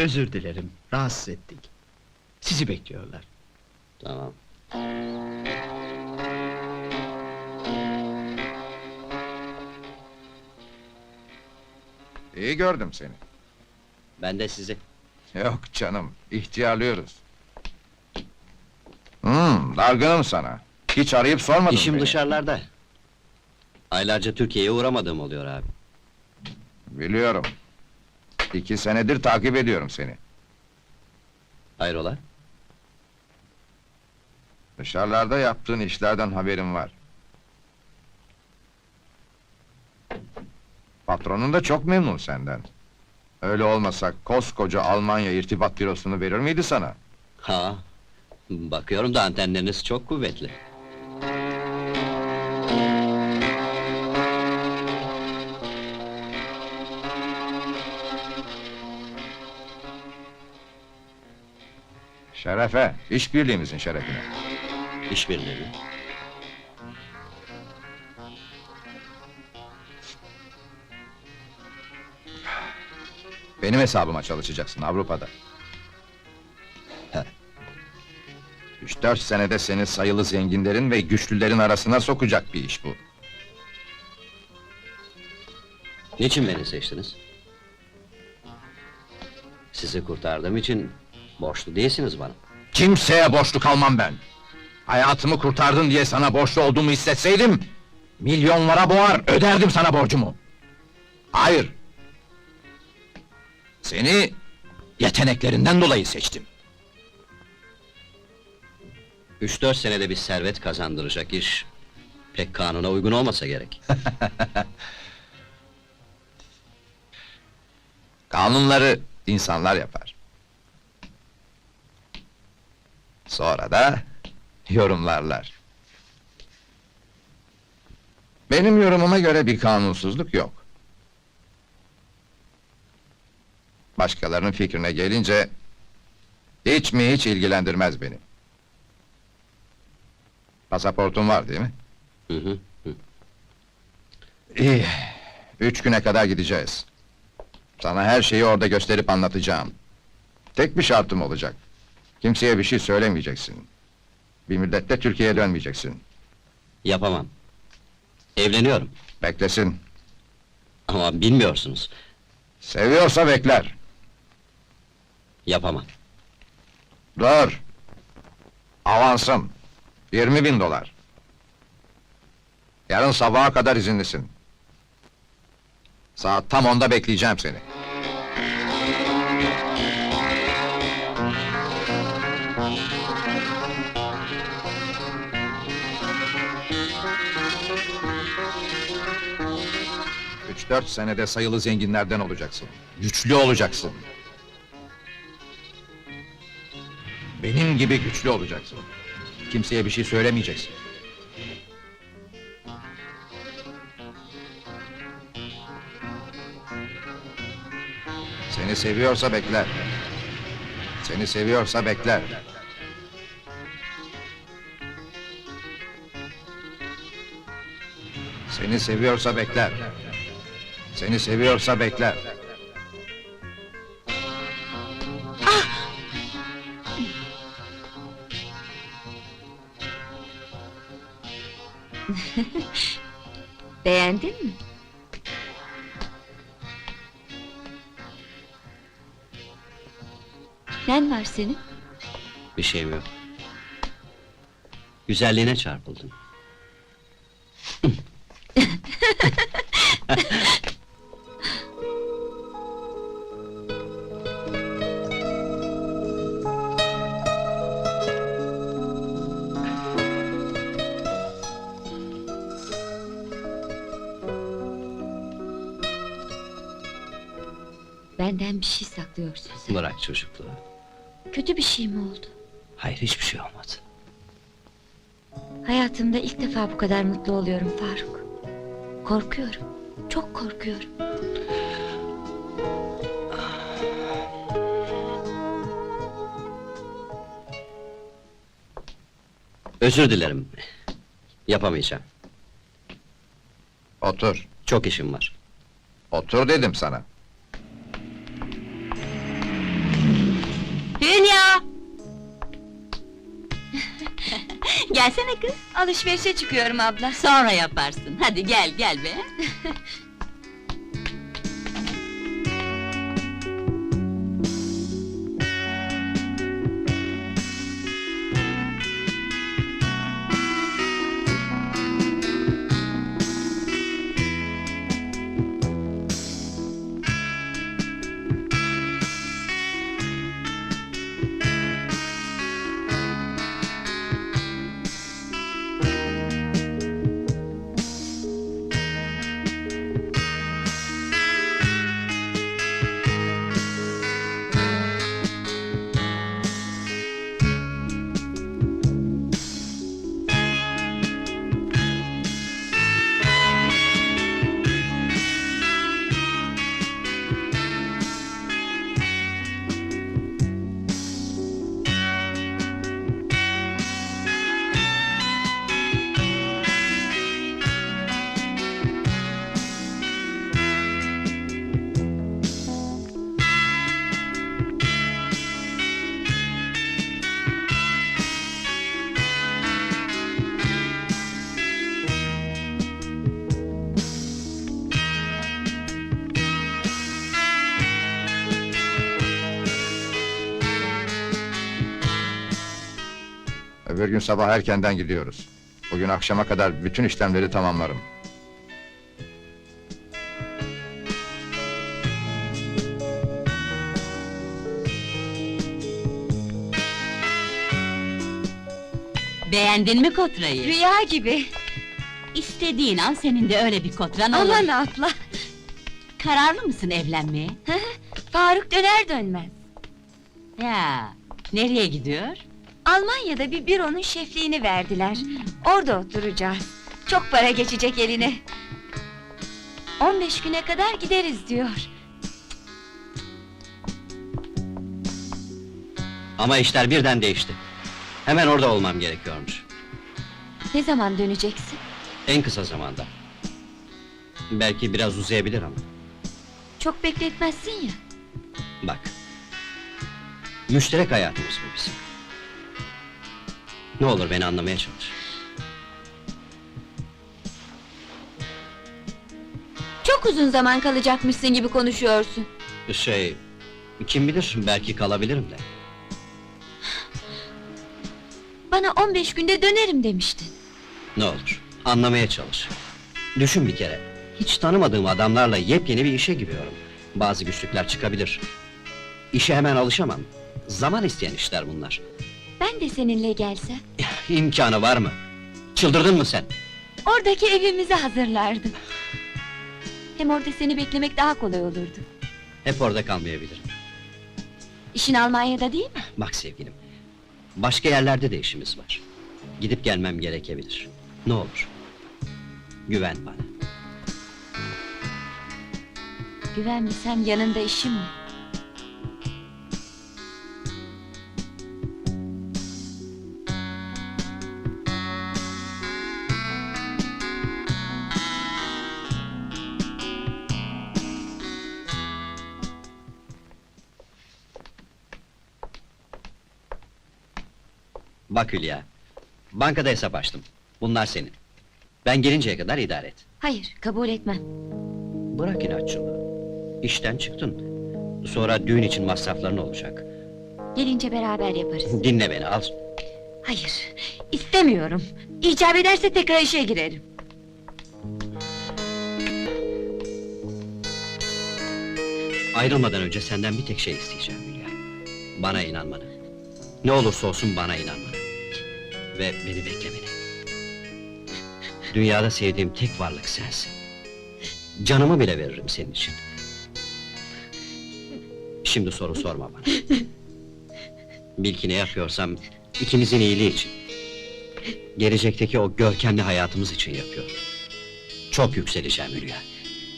Özür dilerim, rahatsız ettik. Sizi bekliyorlar. Tamam. İyi gördüm seni. Ben de sizi. Yok canım, ihtiyarlıyoruz. Hmm, dargınım sana. Hiç arayıp sormadın İşim beni. dışarılarda. Aylarca Türkiye'ye uğramadığım oluyor abi. Biliyorum. İki senedir takip ediyorum seni. Hayrola? Dışarılarda yaptığın işlerden haberim var. Patronun da çok memnun senden. Öyle olmasa koskoca Almanya irtibat bürosunu verir miydi sana? Ha. Bakıyorum da antenleriniz çok kuvvetli. Şerefe, işbirliğimizin şerefine. İşbirliği. Benim hesabıma çalışacaksın Avrupa'da. Üç dört senede seni sayılı zenginlerin ve güçlülerin arasına sokacak bir iş bu. Niçin beni seçtiniz? Sizi kurtardığım için borçlu değilsiniz bana. Kimseye borçlu kalmam ben. Hayatımı kurtardın diye sana borçlu olduğumu hissetseydim... ...milyonlara boğar, öderdim sana borcumu. Hayır. Seni yeteneklerinden dolayı seçtim. Üç dört senede bir servet kazandıracak iş... ...pek kanuna uygun olmasa gerek. Kanunları insanlar yapar. Sonra da yorumlarlar. Benim yorumuma göre bir kanunsuzluk yok. Başkalarının fikrine gelince hiç mi hiç ilgilendirmez beni. Pasaportun var değil mi? Hı hı. İyi. Üç güne kadar gideceğiz. Sana her şeyi orada gösterip anlatacağım. Tek bir şartım olacak. Kimseye bir şey söylemeyeceksin. Bir müddette Türkiye'ye dönmeyeceksin. Yapamam. Evleniyorum. Beklesin. Ama bilmiyorsunuz. Seviyorsa bekler. Yapamam. Dur. Avansım. 20 bin dolar. Yarın sabaha kadar izinlisin. Saat tam onda bekleyeceğim seni. Üç dört senede sayılı zenginlerden olacaksın. Güçlü olacaksın. Benim gibi güçlü olacaksın. Kimseye bir şey söylemeyeceksin. Seni seviyorsa bekler. Seni seviyorsa bekler. Seni seviyorsa bekler. Seni seviyorsa bekler. Beğendin mi? Nen var senin? Bir şeyim yok. Güzelliğine çarpıldım. Benden bir şey saklıyorsun sen. Bırak çocukluğu. Kötü bir şey mi oldu? Hayır hiçbir şey olmadı. Hayatımda ilk defa bu kadar mutlu oluyorum Faruk. Korkuyorum. Çok korkuyorum. Özür dilerim. Yapamayacağım. Otur. Çok işim var. Otur dedim sana. Gelsene kız. Alışverişe çıkıyorum abla. Sonra yaparsın. Hadi gel gel be. Öbür gün sabah erkenden gidiyoruz. Bugün akşama kadar bütün işlemleri tamamlarım. Beğendin mi kotrayı? Rüya gibi. İstediğin an senin de öyle bir kotran olur. Aman abla. Kararlı mısın evlenmeye? Faruk döner dönmez. Ya, nereye gidiyor? Almanya'da bir büronun şefliğini verdiler. Orada oturacağız. Çok para geçecek eline. 15 güne kadar gideriz diyor. Ama işler birden değişti. Hemen orada olmam gerekiyormuş. Ne zaman döneceksin? En kısa zamanda. Belki biraz uzayabilir ama. Çok bekletmezsin ya. Bak. Müşterek hayatımız bu bizim. Ne olur beni anlamaya çalış. Çok uzun zaman kalacakmışsın gibi konuşuyorsun. Şey... Kim bilir belki kalabilirim de. Bana 15 günde dönerim demiştin. Ne olur anlamaya çalış. Düşün bir kere. Hiç tanımadığım adamlarla yepyeni bir işe giriyorum. Bazı güçlükler çıkabilir. İşe hemen alışamam. Zaman isteyen işler bunlar. Ben de seninle gelsem. İmkanı var mı? Çıldırdın mı sen? Oradaki evimizi hazırlardım. Hem orada seni beklemek daha kolay olurdu. Hep orada kalmayabilirim. İşin Almanya'da değil mi? Bak sevgilim. Başka yerlerde de işimiz var. Gidip gelmem gerekebilir. Ne olur. Güven bana. Güvenmesem yanında işim mi? Bak Hülya. Bankada hesap açtım. Bunlar senin. Ben gelinceye kadar idare et. Hayır, kabul etmem. Bırak inatçılığı. İşten çıktın. Sonra düğün için masrafların olacak. Gelince beraber yaparız. Dinle beni al. Hayır, istemiyorum. İcap ederse tekrar işe girerim. Ayrılmadan önce senden bir tek şey isteyeceğim Hülya. Bana inanmanı. Ne olursa olsun bana inanmanı. Ve beni beklemeni. Dünyada sevdiğim tek varlık sensin. Canımı bile veririm senin için. Şimdi soru sorma bana. Bil ki ne yapıyorsam ikimizin iyiliği için. Gelecekteki o görkemli hayatımız için yapıyorum. Çok yükseleceğim Hülya.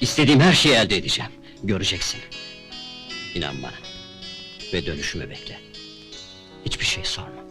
İstediğim her şeyi elde edeceğim. Göreceksin. İnan bana. Ve dönüşümü bekle. Hiçbir şey sorma.